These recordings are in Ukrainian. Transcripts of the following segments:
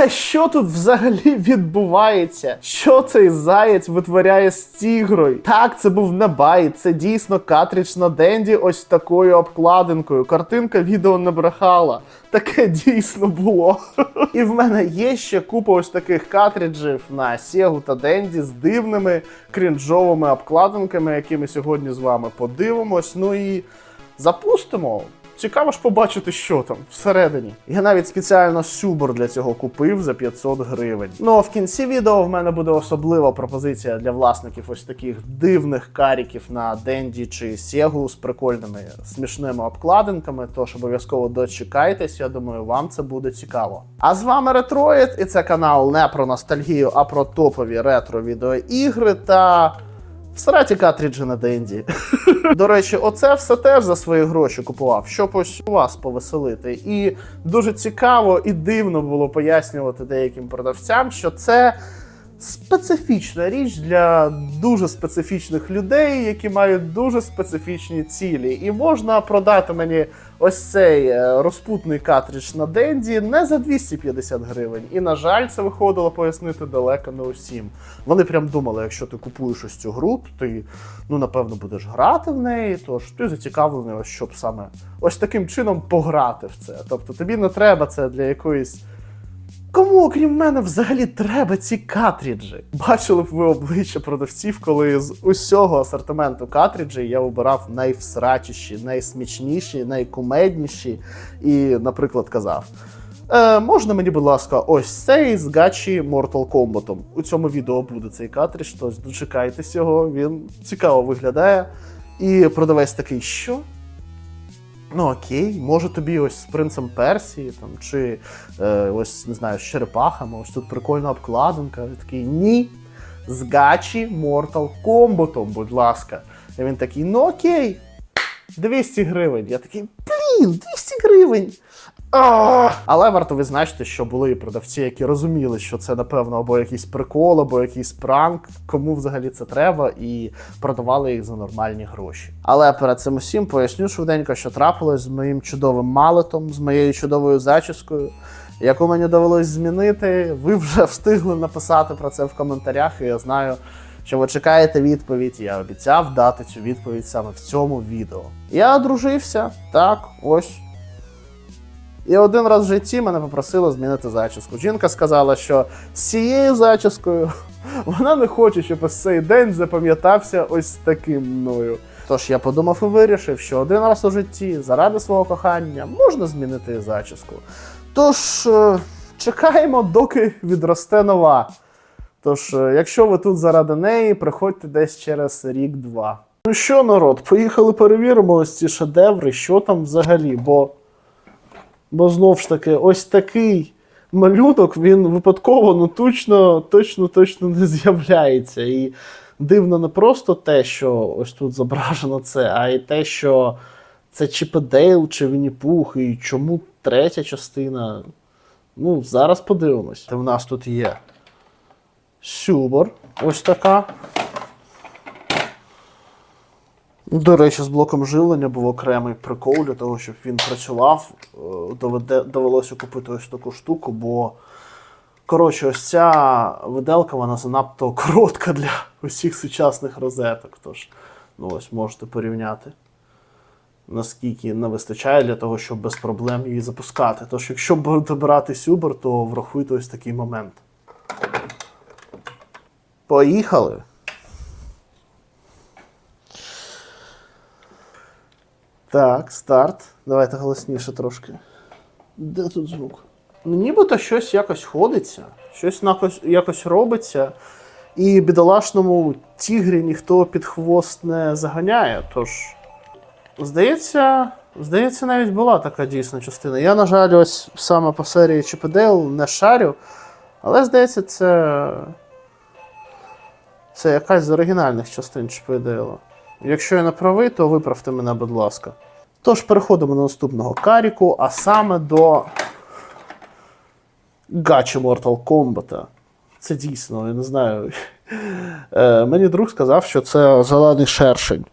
Та що тут взагалі відбувається? Що цей заєць витворяє з тігрою? Так, це був Небай, це дійсно картридж на Денді ось такою обкладинкою. Картинка відео не брехала. Таке дійсно було. І в мене є ще купа ось таких картриджів на Sega та Денді з дивними крінжовими обкладинками, які ми сьогодні з вами подивимось. Ну і запустимо. Цікаво ж побачити, що там всередині. Я навіть спеціально сюбор для цього купив за 500 гривень. Ну а в кінці відео в мене буде особлива пропозиція для власників ось таких дивних каріків на Денді чи Сєгу з прикольними смішними обкладинками. Тож обов'язково дочекайтесь, я думаю, вам це буде цікаво. А з вами Ретроїд, і це канал не про ностальгію, а про топові ретро відеоігри та. Всраті картриджі на Денді. До речі, оце все теж за свої гроші купував, щоб ось вас повеселити. І дуже цікаво і дивно було пояснювати деяким продавцям, що це специфічна річ для дуже специфічних людей, які мають дуже специфічні цілі. І можна продати мені ось цей е, розпутний картридж на Денді не за 250 гривень. І, на жаль, це виходило пояснити далеко не усім. Вони прям думали, якщо ти купуєш ось цю гру, то ти ну напевно будеш грати в неї, тож ти зацікавлений, щоб саме ось таким чином пограти в це. Тобто тобі не треба це для якоїсь. Кому, окрім мене, взагалі треба ці картриджі? Бачили б ви обличчя продавців, коли з усього асортименту картриджей я обирав найвсрачіші, найсмічніші, найкумедніші і, наприклад, казав. Е, можна мені, будь ласка, ось цей з гачі Mortal Kombat. У цьому відео буде цей картридж, тож дочекайтесь його, він цікаво виглядає. І продавець такий, що? Ну окей, може тобі ось з принцем Персії, там, чи е, ось не знаю, з черепахами, ось тут прикольна обкладинка. Він такий ні. З гачі Mortal Kombat, будь ласка. І він такий, ну окей, 200 гривень. Я такий, блін, 200 гривень. Але варто відзначити, що були і продавці, які розуміли, що це напевно або якийсь прикол, або якийсь пранк, кому взагалі це треба, і продавали їх за нормальні гроші. Але перед цим усім поясню швиденько, що трапилось з моїм чудовим малетом, з моєю чудовою зачіскою, яку мені довелось змінити. Ви вже встигли написати про це в коментарях, і я знаю. Що ви чекаєте відповідь, я обіцяв дати цю відповідь саме в цьому відео. Я одружився, так, ось і один раз в житті мене попросили змінити зачіску. Жінка сказала, що з цією зачіскою вона не хоче, щоб ось цей день запам'ятався ось таким мною. Тож я подумав і вирішив, що один раз у житті, заради свого кохання, можна змінити зачіску. Тож е, чекаємо, доки відросте нова. Тож, е, якщо ви тут заради неї, приходьте десь через рік-два. Ну що, народ, поїхали перевіримо ось ці шедеври, що там взагалі, бо. Бо знов ж таки, ось такий малюнок, він випадково, ну точно, точно, точно не з'являється. І дивно не просто те, що ось тут зображено це, а й те, що це Чіп і чи Вінні-Пух, і чому третя частина. Ну, зараз подивимось. В нас тут є Сюбор, ось така. До речі, з блоком живлення був окремий прикол для того, щоб він працював. Е, Доведе, довелося купити ось таку штуку, бо коротше, ось ця виделка вона занадто коротка для усіх сучасних розеток. Тож, ну ось можете порівняти, наскільки не вистачає для того, щоб без проблем її запускати. Тож, якщо будете брати Сюбер, то врахуйте ось такий момент. Поїхали! Так, старт. Давайте голосніше трошки. Де тут звук? Ну, нібито щось якось ходиться, щось якось робиться, і бідолашному тігрі ніхто під хвост не заганяє. Тож, здається, здається, навіть була така дійсна частина. Я, на жаль, ось саме по серії ЧПДЛ не шарю, але здається, це. Це якась з оригінальних частин ЧПДЛ. Якщо я не правий, то виправте мене, будь ласка. Тож переходимо до наступного каріку, а саме до Гачі Mortal Kombat. Це дійсно, я не знаю. Е, мені друг сказав, що це зелений шершень.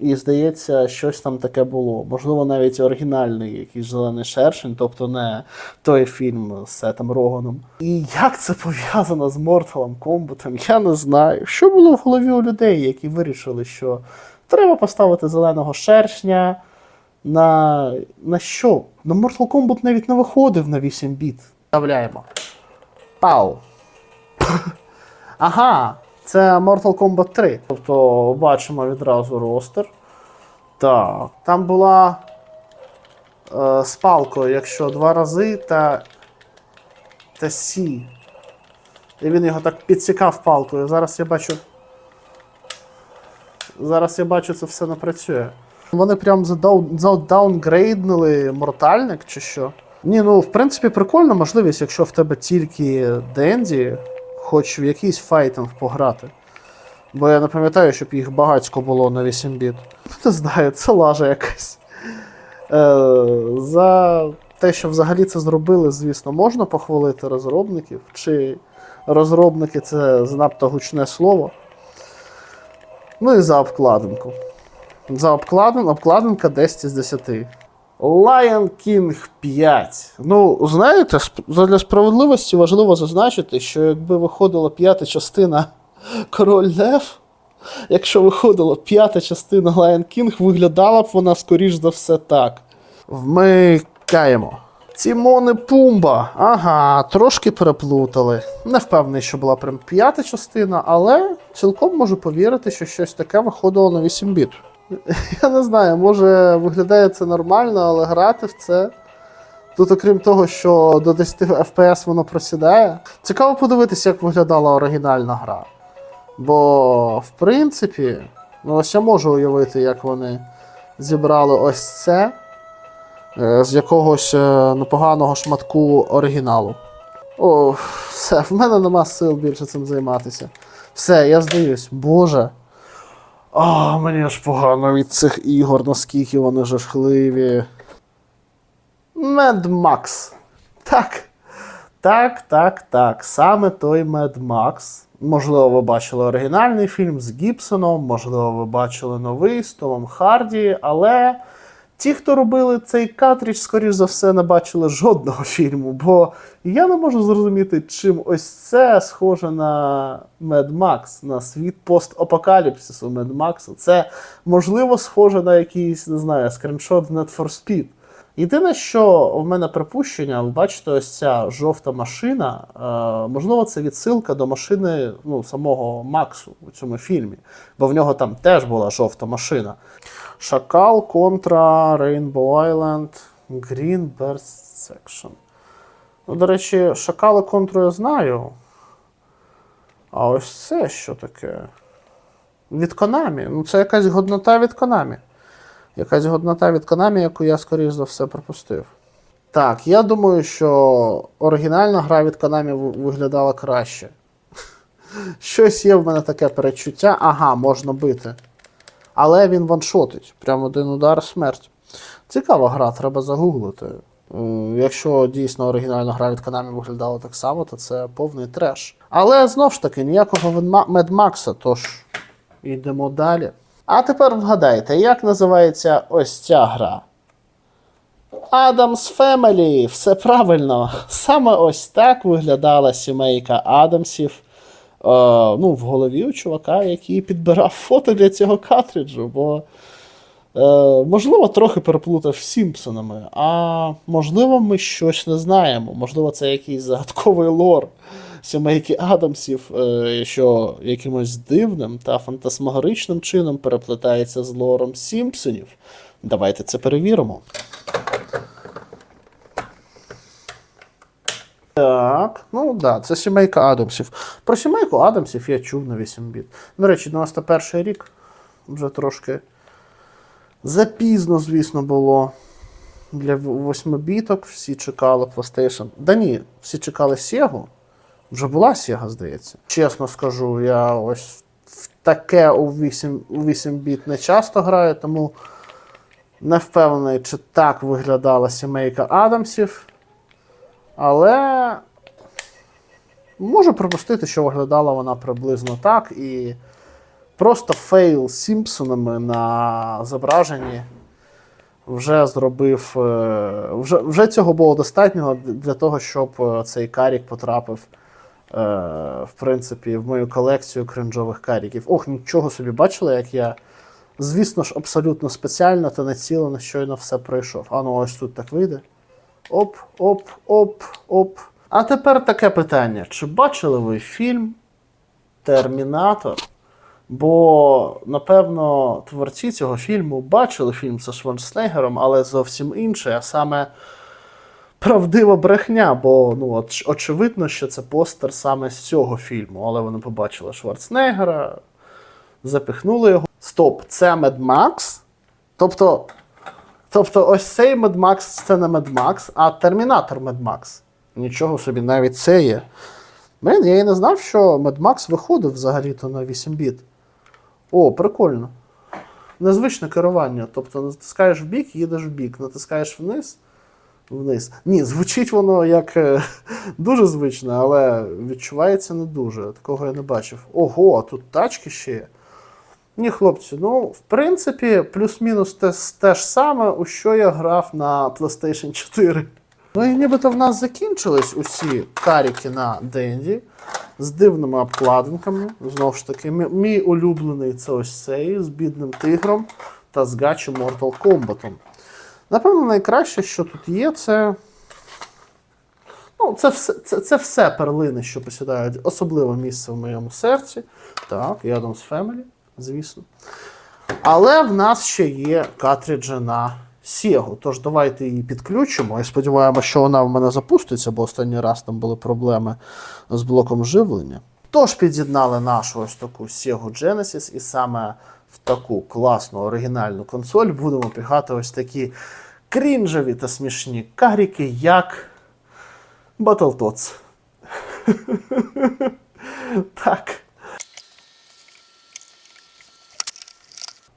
І здається, щось там таке було. Можливо, навіть оригінальний якийсь зелений шершень, тобто не той фільм з Сетом Роганом. І як це пов'язано з Mortal Kombat, я не знаю. Що було в голові у людей, які вирішили, що треба поставити зеленого шершня. На, на що? На Mortal Kombat навіть не виходив на 8 біт. Вставляємо. Пау. Ага, це Mortal Kombat 3. Тобто бачимо відразу ростер. Так. Там була е, з палкою, якщо два рази, та, та сі. І він його так підсікав палкою. Зараз я бачу. Зараз я бачу, це все не працює. Вони прям задау- задаунгрейднули мортальник чи що. Ні, ну в принципі прикольна можливість, якщо в тебе тільки Денді, хоч в якийсь файтинг пограти. Бо я не пам'ятаю, щоб їх багатько було на 8 біт. Не знаю, це лажа якась. Е, за те, що взагалі це зробили, звісно, можна похвалити розробників. Чи розробники це занадто гучне слово. Ну і за обкладинку. За обкладин, обкладинка 10 з 10. Lion King 5. Ну, знаєте, задля справедливості важливо зазначити, що якби виходила п'ята частина Король Лев, якщо виходила п'ята частина Lion King, виглядала б вона, скоріш за все, так. Вмикаємо. Тімон і Пумба. Ага, трошки переплутали. Не впевнений, що була прям п'ята частина, але цілком можу повірити, що щось таке виходило на 8 біт. Я не знаю, може виглядає це нормально, але грати в це. Тут, окрім того, що до 10 FPS воно просідає. Цікаво подивитися, як виглядала оригінальна гра. Бо, в принципі, ну ось я можу уявити, як вони зібрали ось це е, з якогось е, непоганого шматку оригіналу. О, все, в мене нема сил більше цим займатися. Все, я здаюсь, Боже. А, мені аж погано від цих ігор, наскільки вони жахливі. Mad Max. Так. Так, так, так. Саме той Mad Max. Можливо, ви бачили оригінальний фільм з Гібсоном, можливо, ви бачили новий з Томом Харді, але ті, хто робили цей картридж, скоріш за все, не бачили жодного фільму, бо я не можу зрозуміти, чим ось це схоже на Mad Max, на світ постапокаліпсису Mad Max. Це можливо схоже на якийсь, не знаю, скріншот Need for Speed. Єдине, що в мене припущення, ви бачите, ось ця жовта машина, е, можливо, це відсилка до машини ну, самого Максу у цьому фільмі, бо в нього там теж була жовта машина. Шакал контра Rainbow Island Green Burst Section. Ну, до речі, шакали контру я знаю. А ось це що таке? Від Konami. Ну, це якась годнота від Konami. Якась годнота від Konami, яку я, скоріш за все, пропустив. Так, я думаю, що оригінальна гра від Konami виглядала краще. Щось є в мене таке перечуття. Ага, можна бити. Але він ваншотить. Прямо один удар смерть. Цікава гра, треба загуглити. Якщо дійсно оригінальна гра від Konami виглядала так само, то це повний треш. Але знов ж таки, ніякого Медмакса, тож йдемо далі. А тепер вгадайте, як називається ось ця гра? Адамс Family, все правильно. Саме ось так виглядала сімейка Адамсів. Е, ну, в голові у чувака, який підбирав фото для цього картриджу, бо, е, можливо, трохи переплутав з Сімпсонами, а можливо, ми щось не знаємо. Можливо, це якийсь загадковий лор сімейки Адамсів, е, що якимось дивним та фантасмагоричним чином переплетається з лором Сімпсонів. Давайте це перевіримо. Так, ну да, це сімейка Адамсів. Про сімейку Адамсів я чув на 8 біт. До речі, 91 рік вже трошки запізно, звісно, було. Для 8 біток всі чекали PlayStation. Да ні, всі чекали Sega. Вже була Sega, здається. Чесно скажу, я ось в таке у 8, у 8 біт не часто граю, тому не впевнений, чи так виглядала сімейка Адамсів. Але можу припустити, що виглядала вона приблизно так. І просто фейл з Сімпсонами на зображенні вже зробив. е, Вже, вже цього було достатньо для того, щоб е, цей карік потрапив. е, В принципі, в мою колекцію кринжових каріків. Ох, нічого собі бачили, як я, звісно ж, абсолютно спеціально та націлено щойно все пройшов. А ну ось тут так вийде. Оп, оп, оп, оп. А тепер таке питання: чи бачили ви фільм Термінатор? Бо, напевно, творці цього фільму бачили фільм зі Шварценеггером, але зовсім інший, а саме правдива брехня. Бо ну, оч- очевидно, що це постер саме з цього фільму. Але вони побачили Шварценеггера, запихнули його. Стоп, це Mad Max? Тобто, тобто ось цей Max це не Max, а Термінатор Max. Нічого собі, навіть це є. Блін, я і не знав, що Max виходив взагалі-то на 8 біт. О, прикольно. Незвичне керування. Тобто натискаєш в бік, їдеш в бік, натискаєш вниз, вниз. Ні, звучить воно як е, дуже звично, але відчувається не дуже. Такого я не бачив. Ого, а тут тачки ще є. Ні, хлопці, ну, в принципі, плюс-мінус те, те ж саме, у що я грав на PlayStation 4. Ну і нібито в нас закінчились усі каріки на Денді з дивними обкладинками. Знову ж таки, мі- мій улюблений це ось цей з бідним тигром та з гачі Mortal Kombat. Напевно, найкраще, що тут є, це. Ну, це все, це, це все перлини, що посідають особливе місце в моєму серці. Так, Adam's Family, звісно. Але в нас ще є картриджі на Sega, тож давайте її підключимо. І сподіваємося, що вона в мене запуститься, бо останній раз там були проблеми з блоком живлення. Тож під'єднали нашу ось таку Sega Genesis, і саме в таку класну оригінальну консоль будемо пігати ось такі крінжеві та смішні каріки, як Battletoads. так.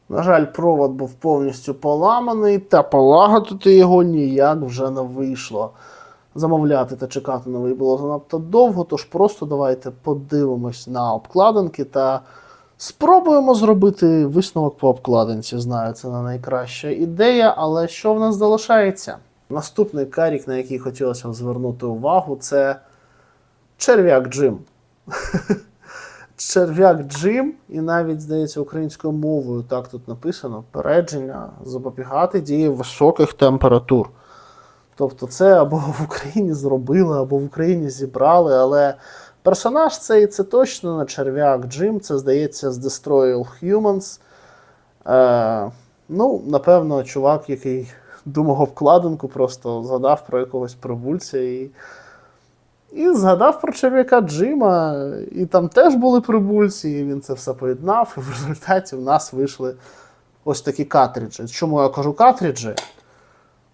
На жаль, провод був повністю поламаний, та полагодити його ніяк вже не вийшло. Замовляти та чекати новий було занадто довго, тож просто давайте подивимось на обкладинки та спробуємо зробити висновок по обкладинці. Знаю, це не найкраща ідея, але що в нас залишається? Наступний карік, на який хотілося б звернути увагу, це черв'як Джим. Черв'як Джим, і навіть, здається, українською мовою так тут написано: передження запобігати дії високих температур. Тобто, це або в Україні зробили, або в Україні зібрали, але персонаж цей це точно не черв'як Джим, це здається з Destroy All Humans. Е, ну, напевно, чувак, який думав обкладинку, просто згадав про якогось прибульця і. І згадав про черв'яка Джима, і там теж були прибульці, і він це все поєднав, і в результаті в нас вийшли ось такі картриджі. Чому я кажу картриджі?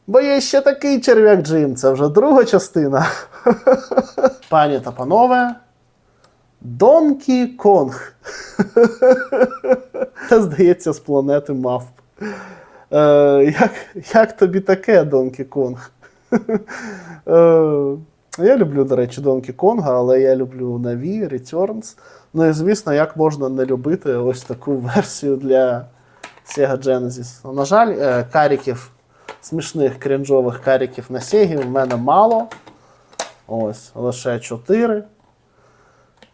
Бо є ще такий черв'як Джим, це вже друга частина. Пані та панове, Донкі Конг. Це, здається, з планети мавп. Е, як, як тобі таке, Донкі Конг? Е, я люблю, до речі, Donkey Kong, але я люблю Na'Vi, Returns. Ну і звісно, як можна не любити ось таку версію для Sega Genesis. На жаль, е, каріків, смішних крінжових каріків на Sega в мене мало. Ось, лише 4.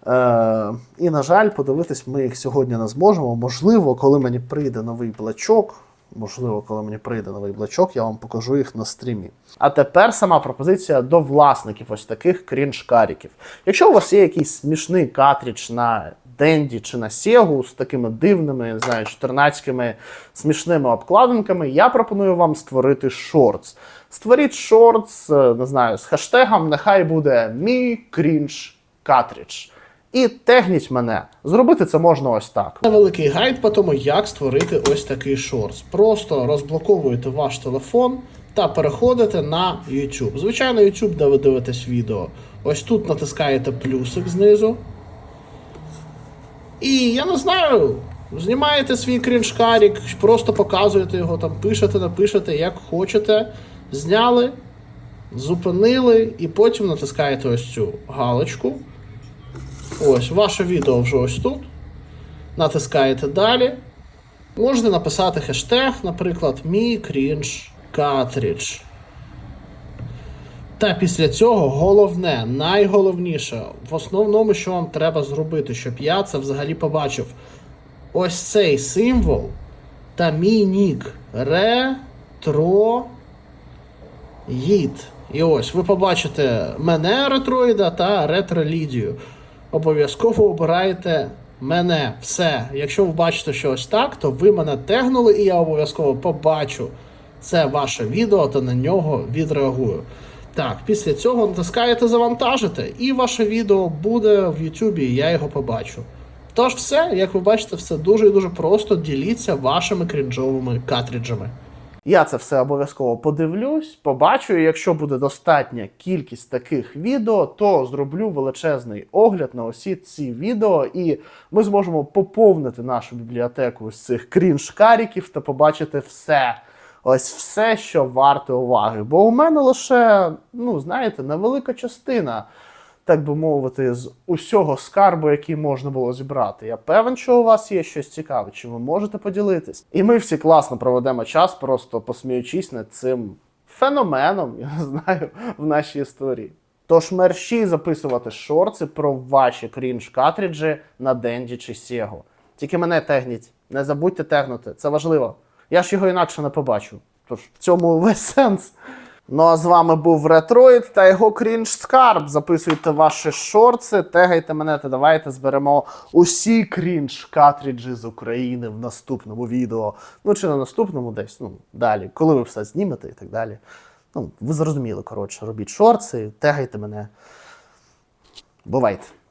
Е, і, на жаль, подивитись ми їх сьогодні не зможемо. Можливо, коли мені прийде новий блачок. Можливо, коли мені прийде новий блачок, я вам покажу їх на стрімі. А тепер сама пропозиція до власників ось таких крінж-каріків. Якщо у вас є якийсь смішний картридж на Денді чи на Сегу з такими дивними, не знаю, чотирнацькими смішними обкладинками, я пропоную вам створити шортс. Створіть шортс, е, не знаю, з хештегом нехай буде мій крінж картридж. І тегніть мене. Зробити це можна ось так. Невеликий гайд по тому, як створити ось такий шортс. Просто розблоковуєте ваш телефон та переходите на YouTube. Звичайно, YouTube, де ви дивитесь відео. Ось тут натискаєте плюсик знизу. І я не знаю, знімаєте свій крінжкарік, просто показуєте його, там пишете, напишете, як хочете. Зняли, зупинили, і потім натискаєте ось цю галочку. Ось, ваше відео вже ось тут. Натискаєте далі. Можете написати хештег, наприклад, мій крінж картридж. Та після цього головне, найголовніше, в основному, що вам треба зробити, щоб я це взагалі побачив. Ось цей символ та мій нік ретро Їд. І ось ви побачите мене ретроїда та ретро-лідію. Обов'язково обираєте мене. Все. Якщо ви бачите, що ось так, то ви мене тегнули, і я обов'язково побачу це ваше відео та на нього відреагую. Так, після цього натискаєте завантажити, і ваше відео буде в Ютубі, і я його побачу. Тож все, як ви бачите, все дуже і дуже просто. Діліться вашими крінжовими картриджами. Я це все обов'язково подивлюсь, побачу. І якщо буде достатня кількість таких відео, то зроблю величезний огляд на усі ці відео, і ми зможемо поповнити нашу бібліотеку з цих крінж-каріків та побачити все. Ось все, що варте уваги. Бо у мене лише, ну знаєте, невелика частина, так би мовити, з усього скарбу, який можна було зібрати. Я певен, що у вас є щось цікаве, чи ви можете поділитись. І ми всі класно проведемо час, просто посміючись над цим феноменом, я не знаю, в нашій історії. Тож мерщій записувати шорти про ваші крінж-картриджі на Денді чи Сєго. Тільки мене тегніть. Не забудьте тегнути, це важливо. Я ж його інакше не побачу. Тож в цьому весь сенс. Ну а з вами був Ретроїд та його крінж скарб. Записуйте ваші шорти, тегайте мене та давайте зберемо усі крінж картриджі з України в наступному відео. Ну чи на наступному десь, ну далі, коли ви все знімете і так далі. Ну, ви зрозуміли, коротше, робіть шорти, тегайте мене. Бувайте.